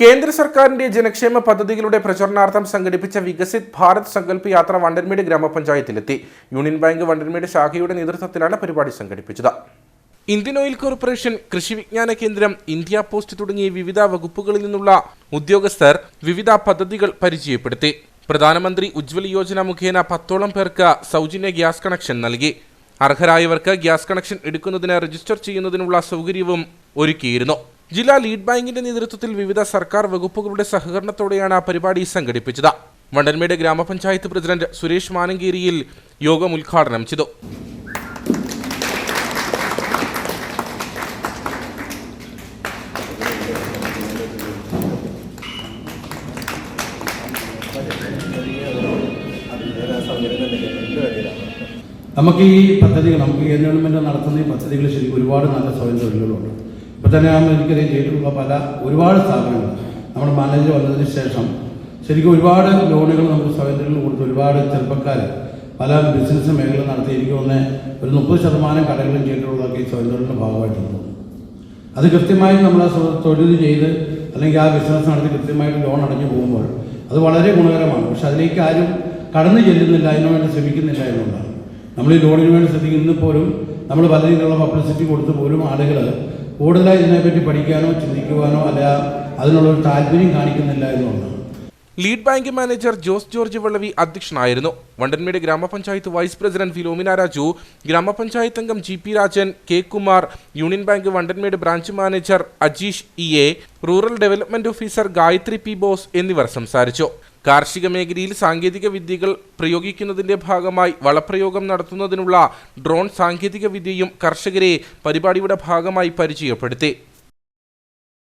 കേന്ദ്ര സർക്കാരിന്റെ ജനക്ഷേമ പദ്ധതികളുടെ പ്രചരണാർത്ഥം സംഘടിപ്പിച്ച വികസിത് ഭാരത് സങ്കല്പ് യാത്ര വണ്ടൻമേട് ഗ്രാമപഞ്ചായത്തിലെത്തി. യൂണിയൻ ബാങ്ക് വണ്ടൻമേട് ശാഖയുടെ നേതൃത്വത്തിലാണ് പരിപാടി സംഘടിപ്പിച്ചത്. ഇന്ത്യൻ ഓയിൽ കോർപ്പറേഷൻ കൃഷി വിജ്ഞാന കേന്ദ്രം ഇന്ത്യ പോസ്റ്റ് തുടങ്ങിയ വിവിധ വകുപ്പുകളിൽ നിന്നുള്ള ഉദ്യോഗസ്ഥർ വിവിധ പദ്ധതികൾ പരിചയപ്പെടുത്തി. പ്രധാനമന്ത്രി ഉജ്ജ്വല യോജന മുഖേന പത്തോളം പേർക്ക് സൗജന്യ ഗ്യാസ് കണക്ഷൻ നൽകി. അർഹരായവർക്ക് ഗ്യാസ് കണക്ഷൻ എടുക്കുന്നതിന് രജിസ്റ്റർ ചെയ്യുന്നതിനുള്ള സൗകര്യവും ഒരുക്കിയിരുന്നു. ജില്ലാ ലീഡ് ബാങ്കിന്റെ നേതൃത്വത്തിൽ വിവിധ സർക്കാർ വകുപ്പുകളുടെ സഹകരണത്തോടെയാണ് പരിപാടി സംഘടിപ്പിച്ചത്. വണ്ടൻമേട് ഗ്രാമപഞ്ചായത്ത് പ്രസിഡന്റ് സുരേഷ് മാനങ്കേരിയിൽ യോഗം ഉദ്ഘാടനം ചെയ്തു. നമുക്ക് ഈ പദ്ധതികൾ നമുക്ക് ഗവൺമെന്റ് നടത്തുന്ന ഈ പദ്ധതികൾ ശരിക്കും ഒരുപാട് നല്ല സ്വയം തൊഴിലുകളുണ്ട്. ഇപ്പോൾ തന്നെ നമ്മൾ എനിക്കറിയാം ചെയ്തിട്ടുള്ള പല ഒരുപാട് സ്ഥാപനങ്ങൾ നമ്മുടെ മാനേജർ വന്നതിന് ശേഷം ശരിക്കും ഒരുപാട് ലോണുകൾ നമുക്ക് സഹോദരങ്ങൾ കൊടുത്ത് ഒരുപാട് ചെറുപ്പക്കാർ പല ബിസിനസ് മേഖല നടത്തി എനിക്ക് തോന്നുന്നത് ഒരു മുപ്പത് ശതമാനം കടകളും ചെയ്തിട്ടുള്ളതൊക്കെ ഈ സഹോദരങ്ങളുടെ ഭാഗമായിട്ടുണ്ട്. അത് കൃത്യമായി നമ്മൾ തൊഴിൽ ചെയ്ത് അല്ലെങ്കിൽ ആ ബിസിനസ് നടത്തി കൃത്യമായിട്ട് ലോൺ അടഞ്ഞു പോകുമ്പോൾ അത് വളരെ ഗുണകരമാണ്. പക്ഷെ അതിലേക്ക് ആരും കടന്നു ചെല്ലുന്നില്ല അതിനു വേണ്ടി ശ്രമിക്കുന്നില്ല എന്നുള്ളതാണ്. നമ്മൾ ഈ ലോണിന് വേണ്ടി ശ്രദ്ധിക്കുന്ന പോലും നമ്മൾ പല രീതിയിലുള്ള പബ്ലിസിറ്റി കൊടുത്ത് പോലും ആളുകൾ കൂടുതലായി ഇതിനെപ്പറ്റി പഠിക്കാനോ ചിന്തിക്കുവാനോ അല്ല അതിനുള്ള ഒരു താല്പര്യം കാണിക്കുന്നില്ല എന്നുള്ളതാണ്. Lead bank manager Jose George Vallavi അധ്യക്ഷനായിരുന്നു. വണ്ടൻമേട് ഗ്രാമപഞ്ചായത്ത് വൈസ് പ്രസിഡന്റ് ഫിലോമിന രാജു ഗ്രാമപഞ്ചായത്ത് അംഗം G P Rajan K Kumar union bank Vandanmedu branch manager Ajeesh E A rural development officer Gayathri P Bose എന്നിവർ സംസാരിച്ചു. കാർഷിക മേഖലയിൽ സാങ്കേതിക വിദ്യകൾ പ്രയോഗിക്കുന്നതിന്റെ ഭാഗമായി വളപ്രയോഗം നടത്തുന്നതിനുള്ള ഡ്രോൺ സാങ്കേതിക വിദ്യയും കർഷകരെ പരിപാടിയുടെ ഭാഗമായി പരിചയപ്പെടുത്തി.